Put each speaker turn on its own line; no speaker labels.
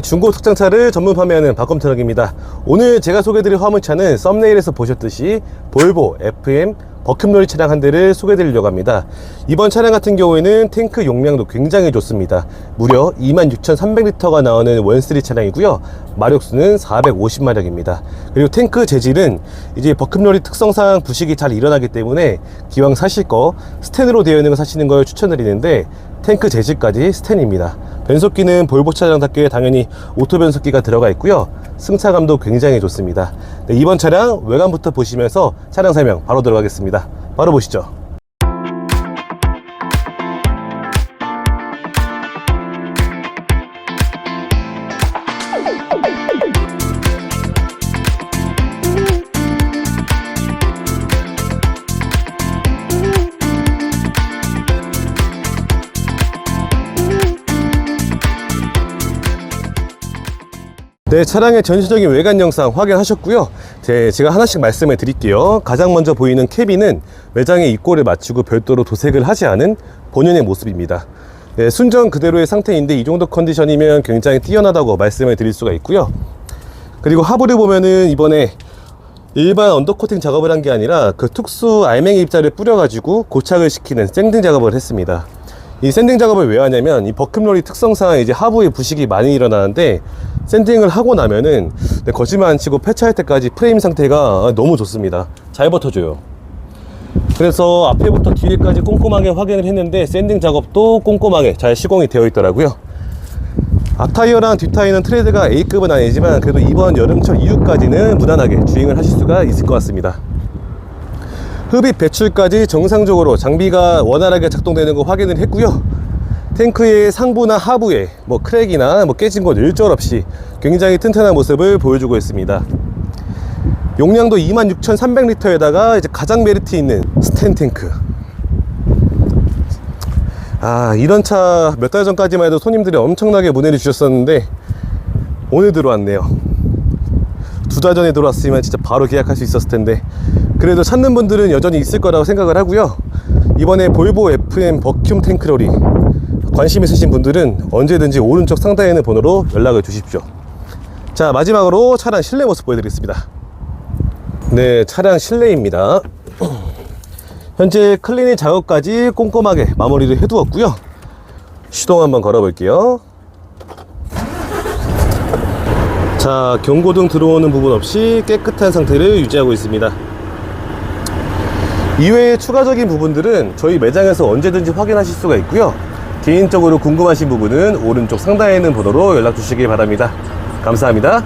중고 특장차를 전문 판매하는 박검 트럭입니다. 오늘 제가 소개드릴 화물차는 썸네일에서 보셨듯이 볼보 FM 버큼놀이 차량 한 대를 소개드리려고 합니다. 이번 차량 같은 경우에는 탱크 용량도 굉장히 좋습니다. 무려 26,300리터가 나오는 원쓰리 차량이고요. 마력수는 450마력입니다. 그리고 탱크 재질은 이제 버큼놀이 특성상 부식이 잘 일어나기 때문에 기왕 사실 거 스텐으로 되어 있는 거 사시는 걸 추천드리는데 탱크 재질까지 스텐입니다. 변속기는 볼보 차량답게 당연히 오토 변속기가 들어가 있고요. 승차감도 굉장히 좋습니다. 네, 이번 차량 외관부터 보시면서 차량 설명 바로 들어가겠습니다. 바로 보시죠. 네, 차량의 전체적인 외관 영상 확인하셨고요. 제, 제가 하나씩 말씀해 드릴게요. 가장 먼저 보이는 캐비는 매장에 입고를 마치고 별도로 도색을 하지 않은 본연의 모습입니다. 네, 순정 그대로의 상태인데 이 정도 컨디션이면 굉장히 뛰어나다고 말씀을 드릴 수가 있고요. 그리고 하부를 보면은 이번에 일반 언더코팅 작업을 한 게 아니라 그 특수 알맹이 입자를 뿌려가지고 고착을 시키는 샌딩 작업을 했습니다. 이 샌딩 작업을 왜 하냐면 이 버큼롤이 특성상 이제 하부에 부식이 많이 일어나는데 샌딩을 하고 나면은 네, 거짓말 안 치고 폐차할 때까지 프레임 상태가 너무 좋습니다. 잘 버텨줘요. 그래서 앞에부터 뒤에까지 꼼꼼하게 확인을 했는데 샌딩 작업도 꼼꼼하게 잘 시공이 되어 있더라고요. 앞타이어랑 뒷타이어는 트레드가 A급은 아니지만 그래도 이번 여름철 이후까지는 무난하게 주행을 하실 수가 있을 것 같습니다. 흡입 배출까지 정상적으로 장비가 원활하게 작동되는 거 확인을 했고요. 탱크의 상부나 하부에 뭐 크랙이나 뭐 깨진 곳 일절 없이 굉장히 튼튼한 모습을 보여주고 있습니다. 용량도 26,300리터에다가 이제 가장 메리트 있는 스텐 탱크. 아, 이런 차 몇 달 전까지만 해도 손님들이 엄청나게 문의를 주셨었는데 오늘 들어왔네요. 두 달 전에 들어왔으면 진짜 바로 계약할 수 있었을 텐데 그래도 찾는 분들은 여전히 있을 거라고 생각을 하고요. 이번에 볼보 FM 버큐um 탱크로리 관심 있으신 분들은 언제든지 오른쪽 상단에 있는 번호로 연락을 주십시오. 자, 마지막으로 차량 실내 모습 보여드리겠습니다. 네, 차량 실내입니다. 현재 클리닝 작업까지 꼼꼼하게 마무리를 해두었고요. 시동 한번 걸어볼게요. 자, 경고등 들어오는 부분 없이 깨끗한 상태를 유지하고 있습니다. 이외에 추가적인 부분들은 저희 매장에서 언제든지 확인하실 수가 있고요. 개인적으로 궁금하신 부분은 오른쪽 상단에 있는 번호로 연락 주시기 바랍니다. 감사합니다.